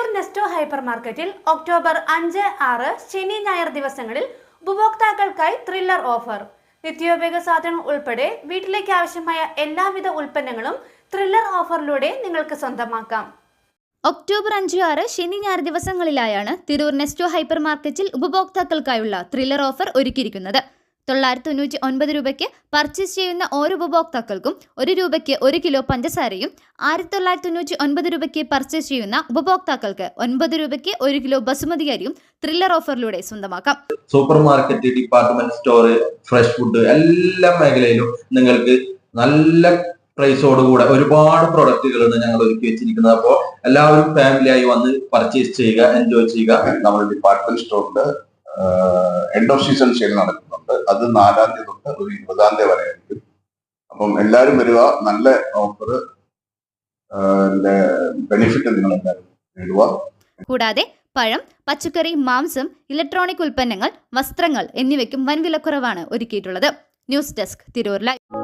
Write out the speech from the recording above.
Tirur Nesto hyper മാർക്കറ്റിൽ October അഞ്ച് ആറ് ശനി ഞായർ ദിവസങ്ങളിൽ ഉപഭോക്താക്കൾക്കായി ത്രില്ലർ ഓഫർ. നിത്യോപയോഗ സാധനങ്ങൾ ഉൾപ്പെടെ വീട്ടിലേക്ക് ആവശ്യമായ എല്ലാവിധ ഉൽപ്പന്നങ്ങളും ത്രില്ലർ ഓഫറിലൂടെ നിങ്ങൾക്ക് സ്വന്തമാക്കാം. ഒക്ടോബർ അഞ്ച് ആറ് ശനി ഞായർ ദിവസങ്ങളിലായാണ് തിരൂർ നെസ്റ്റോ ഹൈപ്പർ മാർക്കറ്റിൽ ഉപഭോക്താക്കൾക്കായുള്ള ത്രില്ലർ ഓഫർ ഒരുക്കിയിരിക്കുന്നത്. തൊള്ളായിരത്തി തൊണ്ണൂറ്റി ഒൻപത് രൂപയ്ക്ക് പർച്ചേസ് ചെയ്യുന്ന ഓരോ ഉപഭോക്താക്കൾക്കും ഒരു രൂപയ്ക്ക് ഒരു കിലോ പഞ്ചസാരയും ആയിരത്തി തൊള്ളായിരത്തി തൊണ്ണൂറ്റി ഒൻപത് രൂപയ്ക്ക് പർച്ചേസ് ചെയ്യുന്ന ഉപഭോക്താക്കൾക്ക് ഒൻപത് രൂപയ്ക്ക് ഒരു കിലോ ബസുമതി അരിയും ത്രില്ലർ ഓഫറിലൂടെ സ്വന്തമാക്കാം. Super market department store fresh food എല്ലാ മേഖലയിലും നിങ്ങൾക്ക് നല്ല പ്രൈസോടുകൂടെ ഒരുപാട് പ്രൊഡക്റ്റുകളാണ് ഞങ്ങൾ ഒരുക്കി വെച്ചിരിക്കുന്നത്. അപ്പോൾ എല്ലാവരും ഫാമിലിയായി വന്ന് പർച്ചേസ് ചെയ്യുക എൻജോയ് ചെയ്യുക. നമ്മുടെ ഡിപ്പാർട്ട്മെന്റ് സ്റ്റോറിന്റെ എൻഡ് ഓഫ് സീസൺ സെയിൽ നടക്കുന്നുണ്ട് അത് നാലാം തീയതി തൊട്ട് ഒരു ഇരുപതാം തീയതി വരെ ആയിരിക്കും. അപ്പം എല്ലാവരും വരിക. നല്ല ഓഫർ ബെനിഫിറ്റ് നിങ്ങൾ എല്ലാവരും നേടുക. കൂടാതെ പഴം പച്ചക്കറി മാംസം ഇലക്ട്രോണിക് ഉൽപ്പന്നങ്ങൾ വസ്ത്രങ്ങൾ എന്നിവയ്ക്കും വൻവിലക്കുറവാണ് ഒരുക്കിയിട്ടുള്ളത്. News desk Tirur live